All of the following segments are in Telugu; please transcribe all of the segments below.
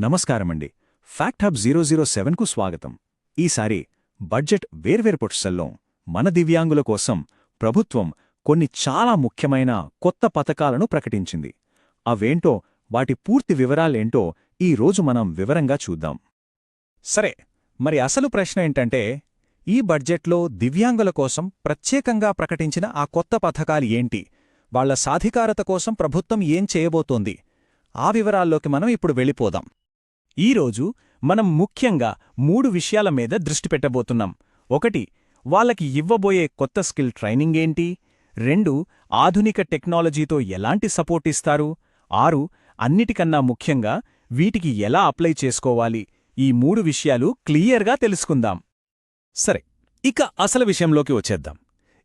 నమస్కారమండి. ఫ్యాక్ట్ హబ్ జీరో జీరో సెవెన్కు స్వాగతం. ఈసారి బడ్జెట్ వేర్వేరు పుట్సల్లో మన దివ్యాంగుల కోసం ప్రభుత్వం కొన్ని చాలా ముఖ్యమైన కొత్త పథకాలను ప్రకటించింది. అవేంటో వాటి పూర్తి వివరాలేంటో ఈ రోజు మనం వివరంగా చూద్దాం. సరే మరి అసలు ప్రశ్న ఏంటంటే ఈ బడ్జెట్లో దివ్యాంగుల కోసం ప్రత్యేకంగా ప్రకటించిన ఆ కొత్త పథకాలు ఏంటి? వాళ్ళ సాధికారత కోసం ప్రభుత్వం ఏం చేయబోతోంది? ఆ వివరాల్లోకి మనం ఇప్పుడు వెళ్ళిపోదాం. ఈరోజు మనం ముఖ్యంగా మూడు విషయాల మీద దృష్టి పెట్టబోతున్నాం. ఒకటి వాళ్ళకి ఇవ్వబోయే కొత్త స్కిల్ ట్రైనింగ్ ఏంటి? రెండు ఆధునిక టెక్నాలజీతో ఎలాంటి సపోర్ట్ ఇస్తారు? ఆరు అన్నిటికన్నా ముఖ్యంగా వీటికి ఎలా అప్లై చేసుకోవాలి? ఈ మూడు విషయాలు క్లియర్గా తెలుసుకుందాం. సరే ఇక అసలు విషయంలోకి వచ్చేద్దాం.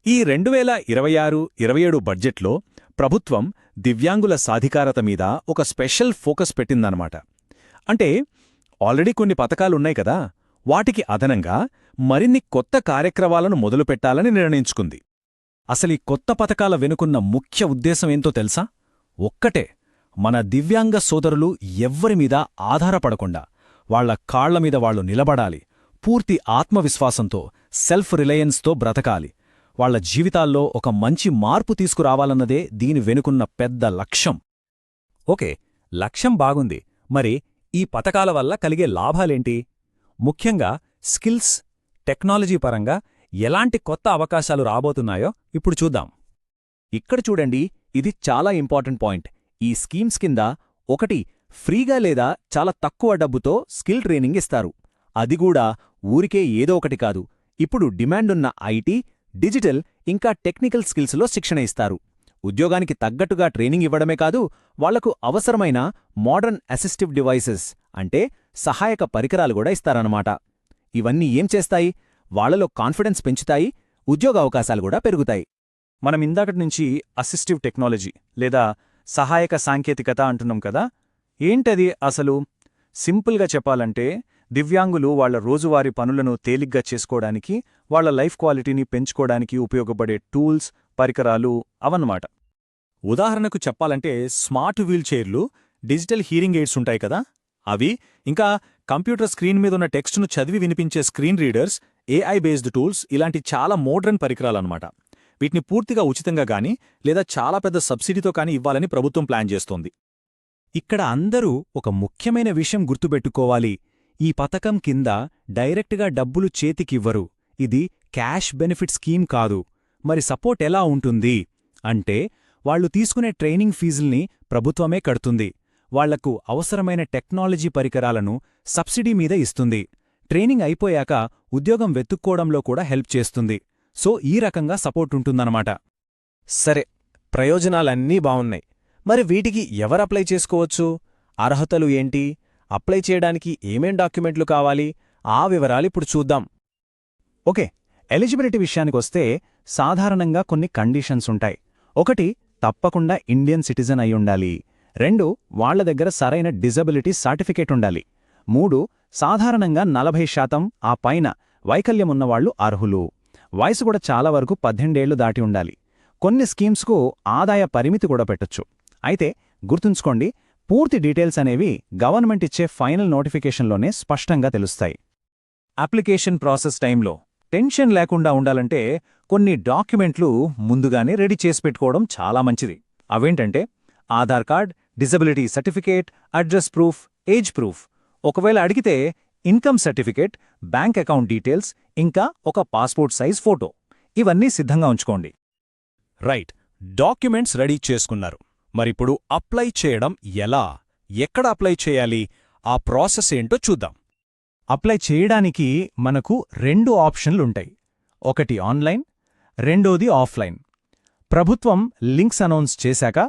ఈ రెండు వేల ఇరవై ఆరు ఇరవై ఏడు బడ్జెట్లో ప్రభుత్వం దివ్యాంగుల సాధికారత మీద ఒక స్పెషల్ ఫోకస్ పెట్టిందన్నమాట. అంటే ఆల్రెడీ కొన్ని పథకాలున్నాయి కదా వాటికి అదనంగా మరిన్ని కొత్త కార్యక్రమాలను మొదలుపెట్టాలని నిర్ణయించుకుంది. అసలీ కొత్త పథకాల వెనుకున్న ముఖ్య ఉద్దేశం ఏంతో తెలుసా? ఒక్కటే మన దివ్యాంగ సోదరులు ఎవ్వరిమీద ఆధారపడకుండా వాళ్ళ కాళ్ళమీద వాళ్ళు నిలబడాలి పూర్తి ఆత్మవిశ్వాసంతో సెల్ఫ్ రిలయన్స్తో బ్రతకాలి. వాళ్ళ జీవితాల్లో ఒక మంచి మార్పు తీసుకురావాలన్నదే దీని వెనుకున్న పెద్ద లక్ష్యం. ఓకే లక్ష్యం బాగుంది. మరి ఈ పథకాల వల్ల కలిగే లాభాలేంటి? ముఖ్యంగా స్కిల్స్ టెక్నాలజీ పరంగా ఎలాంటి కొత్త అవకాశాలు రాబోతున్నాయో ఇప్పుడు చూద్దాం. ఇక్కడ చూడండి ఇది చాలా ఇంపార్టెంట్ పాయింట్. ఈ స్కీమ్స్ కింద ఒకటి ఫ్రీగా లేదా చాలా తక్కువ డబ్బుతో స్కిల్ ట్రైనింగ్ ఇస్తారు. అది కూడా ఊరికే ఏదో ఒకటి కాదు. ఇప్పుడు డిమాండున్న ఐటీ డిజిటల్ ఇంకా టెక్నికల్ స్కిల్స్లో శిక్షణ ఇస్తారు. ఉద్యోగానికి తగ్గట్టుగా ట్రైనింగ్ ఇవ్వడమే కాదు వాళ్ళకు అవసరమైన మోడర్న్ అసిస్టివ్ డివైసెస్ అంటే సహాయక పరికరాలు కూడా ఇస్తారన్నమాట. ఇవన్నీ ఏం చేస్తాయి? వాళ్ళలో కాన్ఫిడెన్స్ పెంచుతాయి ఉద్యోగ అవకాశాలు కూడా పెరుగుతాయి. మనం ఇందాకటి నుంచి అసిస్టివ్ టెక్నాలజీ లేదా సహాయక సాంకేతికత అంటున్నాం కదా? ఏంటది అసలు? సింపుల్గా చెప్పాలంటే దివ్యాంగులు వాళ్ళ రోజువారీ పనులను తేలిగ్గా చేసుకోవడానికి వాళ్ళ లైఫ్ క్వాలిటీని పెంచుకోవడానికి ఉపయోగపడే టూల్స్ పరికరాలు అవన్నమాట. ఉదాహరణకు చెప్పాలంటే స్మార్ట్ వీల్ చైర్లు డిజిటల్ హీరింగ్ ఎయిడ్స్ ఉంటాయి కదా. అవి ఇంకా కంప్యూటర్ స్క్రీన్ మీద ఉన్న టెక్స్ట్ను చదివి వినిపించే screen readers AI based tools ఇలాంటి చాలా మోడ్రన్ పరికరాలన్నమాట. వీటిని పూర్తిగా ఉచితంగా గాని లేదా చాలా పెద్ద సబ్సిడీతో కాని ఇవ్వాలని ప్రభుత్వం ప్లాన్ చేస్తోంది. ఇక్కడ అందరూ ఒక ముఖ్యమైన విషయం గుర్తుపెట్టుకోవాలి. ఈ పథకం కింద డైరెక్ట్గా డబ్బులు చేతికివ్వరు. ఇది క్యాష్ బెనిఫిట్ స్కీమ్ కాదు. మరి సపోర్ట్ ఎలా ఉంటుంది? అంటే వాళ్ళు తీసుకునే ట్రైనింగ్ ఫీజుల్ని ప్రభుత్వమే కడుతుంది. వాళ్ళకు అవసరమైన టెక్నాలజీ పరికరాలను సబ్సిడీ మీద ఇస్తుంది. ట్రైనింగ్ అయిపోయాక ఉద్యోగం వెతుక్కోవడంలో కూడా హెల్ప్ చేస్తుంది. సో ఈ రకంగా సపోర్ట్ ఉంటుందన్నమాట. సరే ప్రయోజనాలన్నీ బావున్నాయి. మరి వీటికి ఎవరప్లై చేసుకోవచ్చు? అర్హతలు ఏంటి? అప్లై చేయడానికి ఏమేం డాక్యుమెంట్లు కావాలి? ఆ వివరాలు ఇప్పుడు చూద్దాం. ఓకే ఎలిజిబిలిటీ విషయానికొస్తే సాధారణంగా కొన్ని కండిషన్స్ ఉంటాయి. ఒకటి తప్పకుండా ఇండియన్ సిటిజన్ అయి ఉండాలి. రెండు వాళ్ళ దగ్గర సరైన డిజబిలిటీ సర్టిఫికేట్ ఉండాలి. మూడు సాధారణంగా నలభై శాతం ఆ పైన వైకల్యమున్నవాళ్ళు అర్హులు. వయసు కూడా చాలా వరకు పద్దెండేళ్ళు దాటి ఉండాలి. కొన్ని స్కీమ్స్కు ఆదాయ పరిమితి కూడా పెట్టొచ్చు. అయితే గుర్తుంచుకోండి పూర్తి డీటెయిల్స్ అనేవి గవర్నమెంట్ ఇచ్చే ఫైనల్ నోటిఫికేషన్లోనే స్పష్టంగా తెలుస్తాయి. అప్లికేషన్ ప్రాసెస్ టైంలో టెన్షన్ లేకుండా ఉండాలంటే కొన్ని డాక్యుమెంట్లు ముందుగానే రెడీ చేసి పెట్టుకోవడం చాలా మంచిది. అవేంటంటే Aadhaar card disability certificate address proof age proof. ఒకవేళ అడిగితే income certificate bank account details ఇంకా ఒక పాస్పోర్ట్ సైజ్ ఫోటో. ఇవన్నీ సిద్ధంగా ఉంచుకోండి. రైట్ డాక్యుమెంట్స్ రెడీ చేసుకున్నారు. మరిప్పుడు అప్లై చేయడం ఎలా? ఎక్కడ అప్లై చేయాలి? ఆ ప్రాసెస్ ఏంటో చూద్దాం. అప్లై చేయడానికి మనకు రెండు ఆప్షన్లుంటాయి. ఒకటి ఆన్లైన్ రెండోది ఆఫ్లైన్. ప్రభుత్వం లింక్స్ అనౌన్స్ చేశాక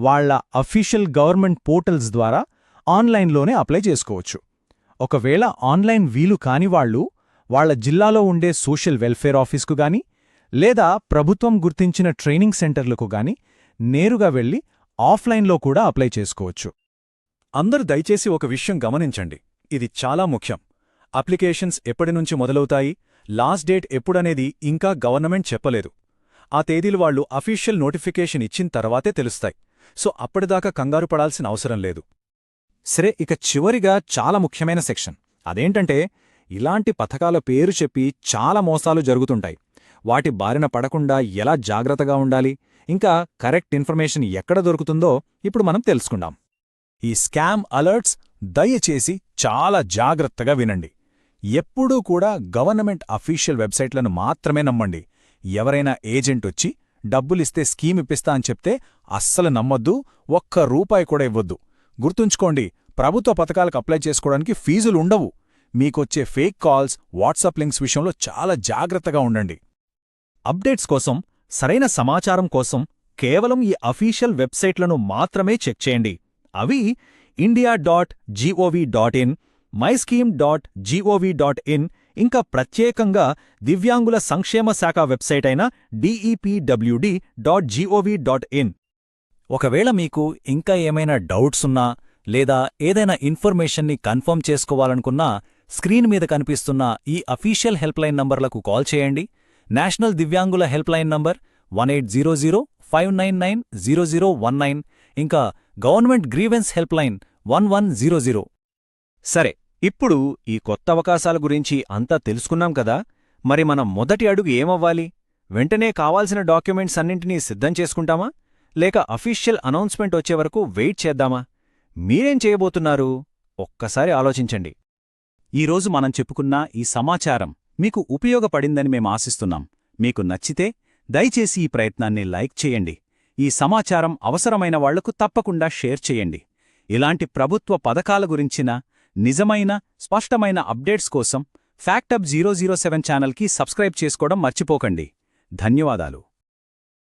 వాళ్ళ అఫీషియల్ గవర్నమెంట్ పోర్టల్స్ ద్వారా ఆన్లైన్లోనే అప్లై చేసుకోవచ్చు. ఒకవేళ ఆన్లైన్ వీలు కానివాళ్ళు వాళ్ళ జిల్లాలో ఉండే సోషల్ వెల్ఫేర్ ఆఫీస్కు గాని లేదా ప్రభుత్వం గుర్తించిన ట్రైనింగ్ సెంటర్లకు గాని నేరుగా వెళ్ళి ఆఫ్లైన్లో కూడా అప్లై చేసుకోవచ్చు. అందరూ దయచేసి ఒక విషయం గమనించండి. ఇది చాలా ముఖ్యం. అప్లికేషన్స్ ఎప్పటినుంచి మొదలవుతాయి లాస్ట్ డేట్ ఎప్పుడనేది ఇంకా గవర్నమెంట్ చెప్పలేదు. ఆ తేదీలు వాళ్ళు అఫీషియల్ నోటిఫికేషన్ ఇచ్చిన తర్వాతే తెలుస్తాయి. సో అప్పటిదాకా కంగారు పడాల్సిన అవసరం లేదు. సరే ఇక చివరిగా చాలా ముఖ్యమైన సెక్షన్. అదేంటంటే ఇలాంటి పథకాల పేరు చెప్పి చాలా మోసాలు జరుగుతుంటాయి. వాటి బారిన పడకుండా ఎలా జాగ్రత్తగా ఉండాలి? ఇంకా కరెక్ట్ ఇన్ఫర్మేషన్ ఎక్కడ దొరుకుతుందో ఇప్పుడు మనం తెలుసుకుందాం. ఈ స్కామ్ అలర్ట్స్ దయచేసి చాలా జాగ్రత్తగా వినండి. ఎప్పుడూ కూడా గవర్నమెంట్ అఫీషియల్ వెబ్సైట్లను మాత్రమే నమ్మండి. ఎవరైనా ఏజెంట్ వచ్చి డబ్బులిస్తే స్కీమ్ ఇప్పిస్తా అని చెప్తే అస్సలు నమ్మొద్దు ఒక్క రూపాయి కూడా ఇవ్వద్దు. గుర్తుంచుకోండి ప్రభుత్వ పథకాలకు అప్లై చేసుకోవడానికి ఫీజులు ఉండవు. మీకొచ్చే ఫేక్ కాల్స్ వాట్సాప్ లింక్స్ విషయంలో చాలా జాగ్రత్తగా ఉండండి. అప్డేట్స్ కోసం సరైన సమాచారం కోసం కేవలం ఈ అఫీషియల్ వెబ్సైట్లను మాత్రమే చెక్ చేయండి. అవి India dot GOV dot in my scheme dot GOV dot in ఇంకా ప్రత్యేకంగా దివ్యాంగుల సంక్షేమ శాఖ వెబ్సైట్ అయిన DEPWD dot GOV dot in ఒకవేళ మీకు ఇంకా ఏమైనా డౌట్స్ ఉన్నా లేదా ఏదైనా ఇన్ఫర్మేషన్ని కన్ఫర్మ్ చేసుకోవాలనుకున్నా స్క్రీన్ మీద కనిపిస్తున్న ఈ అఫీషియల్ హెల్ప్లైన్ నంబర్లకు కాల్ చేయండి. నేషనల్ దివ్యాంగుల helpline number one eight zero zero five nine nine zero zero one nine. ఇంకా government grievance helpline one one zero zero. సరే ఇప్పుడు ఈ కొత్త అవకాశాల గురించి అంతా తెలుసుకున్నాం కదా మరి మనం మొదటి అడుగు ఏమవ్వాలి? వెంటనే కావాల్సిన డాక్యుమెంట్స్ అన్నింటినీ సిద్ధం చేసుకుంటామా? లేక అఫీషియల్ అనౌన్స్మెంట్ వచ్చే వరకు వెయిట్ చేద్దామా? మీరేం చేయబోతున్నారు? ఒక్కసారి ఆలోచించండి. ఈరోజు మనం చెప్పుకున్న ఈ సమాచారం మీకు ఉపయోగపడిందని మేం ఆశిస్తున్నాం. మీకు నచ్చితే దయచేసి ఈ ప్రయత్నాన్ని లైక్ చేయండి. ఈ సమాచారం అవసరమైన వాళ్ళకు తప్పకుండా షేర్ చేయండి. ఇలాంటి ప్రభుత్వ పథకాల గురించిన నిజమైన స్పష్టమైన అప్డేట్స్ కోసం fact hub zero zero seven ఛానల్కి సబ్స్క్రైబ్ చేసుకోవడం మర్చిపోకండి. ధన్యవాదాలు.